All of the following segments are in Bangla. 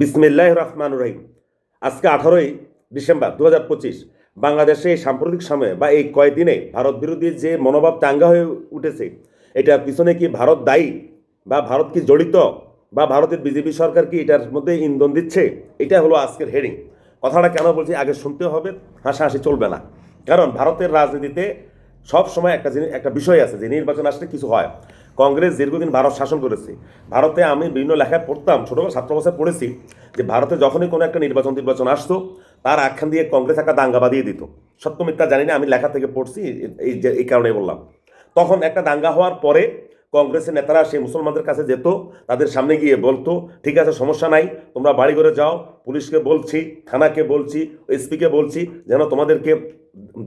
বিসমিল্লাহ রহমান রহিম। আজকে আঠারোই ডিসেম্বর দু হাজার পঁচিশ, বাংলাদেশে এই সাম্প্রতিক সময়ে বা এই কয়েকদিনে ভারত বিরোধী যে মনোভাব চাঙ্গা হয়ে উঠেছে এটার পিছনে কি ভারত দায়ী বা ভারত কি জড়িত বা ভারতের বিজেপি সরকার কি এটার মধ্যে ইন্ধন দিচ্ছে, এটা হলো আজকের হেডিং কথাটা কেন বলছি, আগে শুনতে হবে, হাসাহাসি চলবে না। কারণ ভারতের রাজনীতিতে সব সময় একটা জিনিস একটা বিষয় আছে যে নির্বাচন আসলে কিছু হয়। কংগ্রেস দীর্ঘদিন ভারত শাসন করেছে। ভারতে আমি বিভিন্ন লেখায় পড়তাম ছোটবেলা ছাত্র অবস্থায় পড়েছি, যে ভারতে যখনই কোনো একটা নির্বাচন নির্বাচন আসতো, তার আখ্যান দিয়ে কংগ্রেস একটা দাঙ্গা বাঁধিয়ে দিত। সত্য মিথ্যা জানি না, আমি লেখা থেকে পড়ছি, এই এই কারণে বললাম। তখন একটা দাঙ্গা হওয়ার পরে কংগ্রেসের নেতারা সেই মুসলমানদের কাছে যেত, তাদের সামনে গিয়ে বলতো, ঠিক আছে, সমস্যা নাই, তোমরা বাড়ি করে যাও, পুলিশকে বলছি, থানাকে বলছি, এসপিকে বলছি, যেন তোমাদেরকে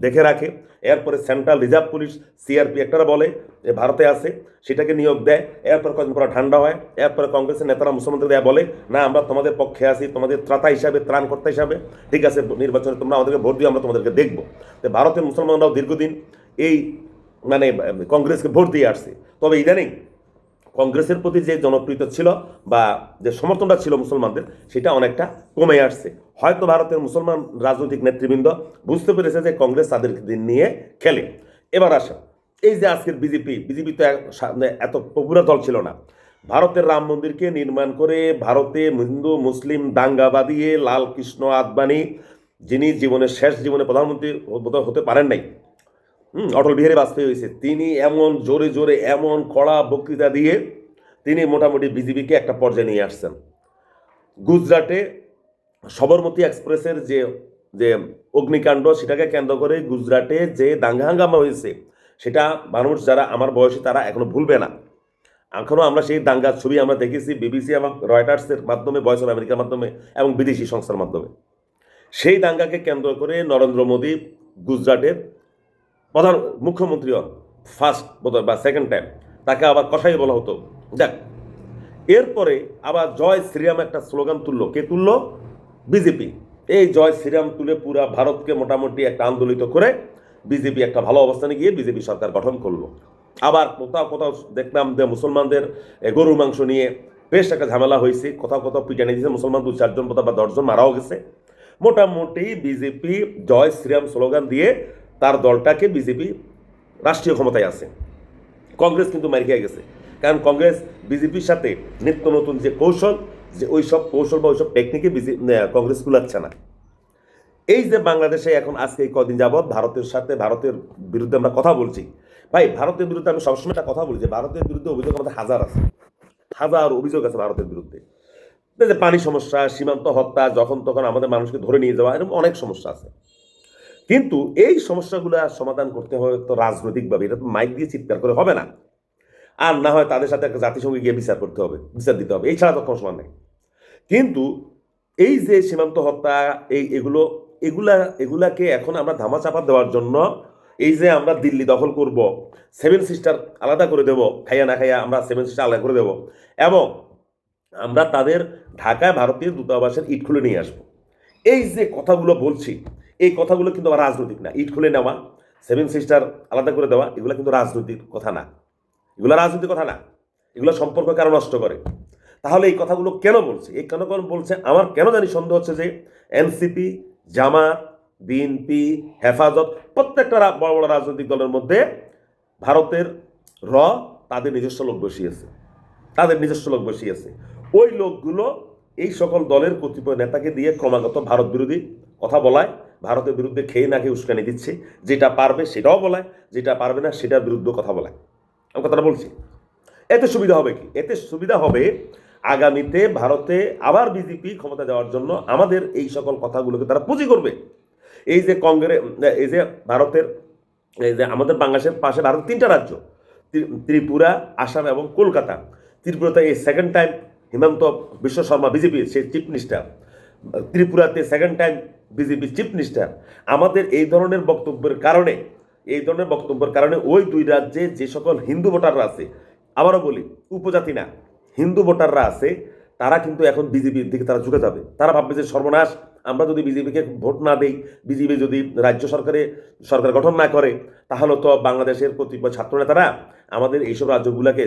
দেখে রাখে। এরপরে সেন্ট্রাল রিজার্ভ পুলিশ, সিআরপি একটারা বলে যে, ভারতে আছে। সেটাকে নিয়োগ দেয়, এরপর কদিন পর ঠান্ডা হয়, এরপরে কংগ্রেসের নেতারা মুসলমানদের দেয়া বলে, না, আমরা তোমাদের পক্ষে আছি, তোমাদের ত্রাতা হিসাবে, ত্রাণকর্তা হিসাবে, ঠিক আছে, নির্বাচনে তোমরা আমাদেরকে ভোট দিও, আমরা তোমাদেরকে দেখব। তো ভারতের মুসলমানরাও দীর্ঘদিন এই মানে কংগ্রেসকে ভোট দিয়ে আসছে। তবে ইদানিং কংগ্রেসের প্রতি যে জনপ্রিয়তা ছিল বা যে সমর্থনটা ছিল মুসলমানদের, সেটা অনেকটা কমে আসছে। হয়তো ভারতের মুসলমান রাজনৈতিক নেতৃবৃন্দ বুঝতে পেরেছে যে কংগ্রেস তাদের দিন নিয়ে খেলে। এবার আসা এই যে আজকের বিজেপি বিজেপি তো এত পপুলার দল ছিল না। ভারতের রাম মন্দিরকে নির্মাণ করে ভারতে হিন্দু, মুসলিম দাঙ্গা বাঁধিয়ে লাল কৃষ্ণ, আদবানি, যিনি জীবনের শেষ জীবনে প্রধানমন্ত্রী হতে পারেন নাই হুম, অটল বিহারী বাজপেয়ী হয়েছে। তিনি এমন জোরে জোরে এমন কড়া বক্তৃতা দিয়ে তিনি মোটামুটি বিজেপিকে একটা পর্যায়ে নিয়ে আসছেন। গুজরাটে সবরমতী এক্সপ্রেসের যে যে অগ্নিকাণ্ড, সেটাকে কেন্দ্র করে গুজরাটে যে দাঙ্গা হাঙ্গামা হয়েছে, সেটা মানুষ যারা আমার বয়সে, তারা এখনও ভুলবে না। এখনও আমরা সেই দাঙ্গার ছবি আমরা দেখেছি বিবিসি এবং রয়টার্সের মাধ্যমে, ভয়েস অফ আমেরিকার মাধ্যমে এবং বিদেশি সংস্থার মাধ্যমে। সেই দাঙ্গাকে কেন্দ্র করে নরেন্দ্র মোদী গুজরাটের প্রধান মুখ্যমন্ত্রী হন ফার্স্ট বোধহয় বা সেকেন্ড টাইম তাকে আবার কথাই বলা হতো। দেখ, এরপরে আবার জয় শ্রীরাম একটা স্লোগান তুললো। কে তুললো? বিজেপি। এই জয় শ্রীরাম তুলে পুরা ভারতকে মোটামুটি একটা আন্দোলিত করে বিজেপি একটা ভালো অবস্থানে গিয়ে বিজেপি সরকার গঠন করল। আবার কোথাও কোথাও দেখলাম যে মুসলমানদের গরুর মাংস নিয়ে বেশ একটা ঝামেলা হয়েছে। কোথাও কোথাও পিটানি দিয়েছে মুসলমান দু চারজন বোধহয় বা দশজন মারাও গেছে। মোটামুটি বিজেপি জয় শ্রীরাম স্লোগান দিয়ে তার দলটাকে বিজেপি রাষ্ট্রীয় ক্ষমতায় আছে। কংগ্রেস কিন্তু মারি খেয়ে গেছে। কারণ কংগ্রেস বিজেপির সাথে নিত্য নতুন যে কৌশল, যে ওই সব কৌশল বা ওই সব টেকনিকে কংগ্রেস কুলাচ্ছে না। এই যে বাংলাদেশে এখন আজকে এই কদিন যাবৎ ভারতের সাথে, ভারতের বিরুদ্ধে আমরা কথা বলছি। ভাই, ভারতের বিরুদ্ধে আমি সবসময় একটা কথা বলি যে ভারতের বিরুদ্ধে অভিযোগ আমাদের হাজার আছে। হাজার অভিযোগ আছে ভারতের বিরুদ্ধে। যে পানি সমস্যা, সীমান্ত হত্যা, যখন তখন আমাদের মানুষকে ধরে নিয়ে যাওয়া, এরকম অনেক সমস্যা আছে। কিন্তু এই সমস্যাগুলো সমাধান করতে হয় তো রাজনৈতিকভাবে। এটা তো মাইক দিয়ে চিৎকার করে হবে না। আর না হয় তাদের সাথে একটা জাতিসংঘে গিয়ে বিচার করতে হবে, বিচার দিতে হবে। এই ছাড়া তো সমান নেই। কিন্তু এই যে সীমান্ত হত্যা, এই এগুলো, এগুলা, এগুলাকে এখন আমরা ধামাচাপা দেওয়ার জন্য এই যে আমরা দিল্লি দখল করব, সেভেন সিস্টার আলাদা করে দেব, খাইয়া না খাইয়া আমরা সেভেন সিস্টার আলাদা করে দেব, এবং আমরা তাদের ঢাকায় ভারতীয় দূতাবাসের ইট খুলে নিয়ে আসব। এই যে কথাগুলো বলছি এই কথাগুলো কিন্তু আবার রাজনৈতিক না। ইট খুলে নেওয়া, সেভেন সিস্টার আলাদা করে দেওয়া, এগুলো কিন্তু রাজনৈতিক কথা না। এগুলো রাজনৈতিক কথা না। এগুলো সম্পর্ক কারও নষ্ট করে। তাহলে এই কথাগুলো কেন বলছে? এই কেন কেন বলছে? আমার কেন জানি সন্দেহ হচ্ছে যে এনসিপি, জামাত, বিএনপি, হেফাজত প্রত্যেকটা বড় বড় রাজনৈতিক দলের মধ্যে ভারতের র তাদের নিজস্ব লোক বসিয়েছে। তাদের নিজস্ব লোক বসিয়েছে। ওই লোকগুলো এই সকল দলের কতিপয় নেতাকে দিয়ে ক্রমাগত ভারত বিরোধী কথা বলায় ভারতের বিরুদ্ধে খেয়ে না খেয়ে উস্কানি দিচ্ছে, যেটা পারবে সেটাও বলায়, যেটা পারবে না সেটার বিরুদ্ধে কথা বলায়। আমি কথাটা বলছি। এতে সুবিধা হবে কি? এতে সুবিধা হবে আগামীতে ভারতে আবার বিজেপি ক্ষমতা দেওয়ার জন্য আমাদের এই সকল কথাগুলোকে তারা পুঁজি করবে। এই যে কংগ্রেস এই যে ভারতের, এই যে আমাদের বাংলাদেশের পাশে ভারত তিনটা রাজ্য, ত্রি- ত্রিপুরা, আসাম এবং কলকাতা। ত্রিপুরাতে এই সেকেন্ড টাইম হিমন্ত বিশ্ব শর্মা বিজেপির সেই চিফ মিনিস্টার ত্রিপুরাতে second time BJP chief minister আমাদের এই ধরনের বক্তব্যের কারণে, এই ধরনের বক্তব্যের কারণে ওই দুই রাজ্যে যে সকল হিন্দু ভোটাররা আছে, আবারও বলি, উপজাতি না, হিন্দু ভোটাররা আছে, তারা কিন্তু এখন বিজেপির দিকে তারা ঝুঁকে যাবে। তারা ভাববে যে সর্বনাশ, আমরা যদি বিজেপিকে ভোট না দেই, বিজেপি যদি রাজ্য সরকারে, সরকার গঠন না করে, তাহলে তো বাংলাদেশের কতিপয় ছাত্র নেতারা আমাদের এইসব রাজ্যগুলোকে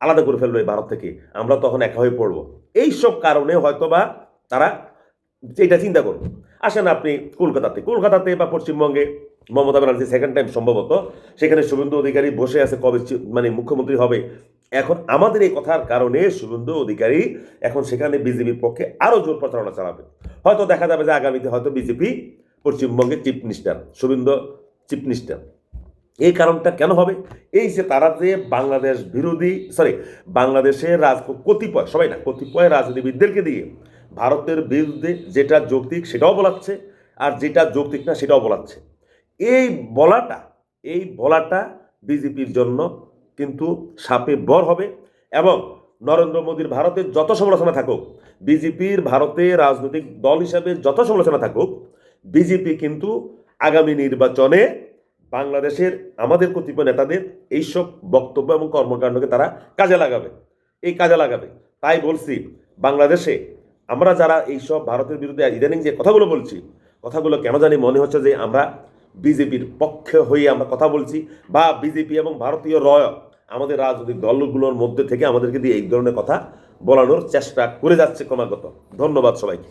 আলাদা করে ফেলবে ভারত থেকে। আমরা তখন একা হয়ে পড়ব। এইসব কারণে হয়তোবা তারা এটা চিন্তা করুন। আসেন আপনি কলকাতাতে। কলকাতাতে বা পশ্চিমবঙ্গে মমতা ব্যানার্জি সেকেন্ড টাইম সম্ভবত। সেখানে শুভেন্দু অধিকারী বসে আছে কবে মানে মুখ্যমন্ত্রী হবে। এখন আমাদের এই কথার কারণে শুভেন্দু অধিকারী এখন সেখানে বিজেপির পক্ষে আরও জোর প্রচারণা চালাবে হয়তো দেখা যাবে যে আগামীতে হয়তো বিজেপি পশ্চিমবঙ্গের chief minister Suvendu chief minister এই কারণটা কেন হবে? এই যে তারা যে বাংলাদেশ বিরোধী সরি বাংলাদেশের রাজ কতিপয়, সবাই না, কতিপয় রাজনীতিবিদদেরকে দিয়ে ভারতের বিরুদ্ধে যেটা যৌক্তিক সেটাও বলাচ্ছে আর যেটা যৌক্তিক না সেটাও বলাচ্ছে। এই বলাটা এই বলাটা বিজেপির জন্য কিন্তু সাপে বর হবে এবং নরেন্দ্র মোদীর ভারতের যত সমালোচনা থাকুক, বিজেপির ভারতে রাজনৈতিক দল হিসাবে যত সমালোচনা থাকুক, বিজেপি কিন্তু আগামী নির্বাচনে বাংলাদেশের আমাদের কতিপয় নেতাদের এইসব বক্তব্য এবং কর্মকাণ্ডকে তারা কাজে লাগাবে। এই কাজে লাগাবে। তাই বলছি, বাংলাদেশে আমরা যারা এইসব ভারতের বিরুদ্ধে ইদানিং যে কথাগুলো বলছি, কথাগুলো কেন জানি মনে হচ্ছে যে আমরা বিজেপির পক্ষে হয়ে আমরা কথা বলছি বা বিজেপি এবং ভারতীয় রয় আমাদের রাজনৈতিক দলগুলোর মধ্যে থেকে আমাদেরকে দিয়ে এই ধরনের কথা বলানোর চেষ্টা করে যাচ্ছে ক্রমাগত। ধন্যবাদ সবাইকে।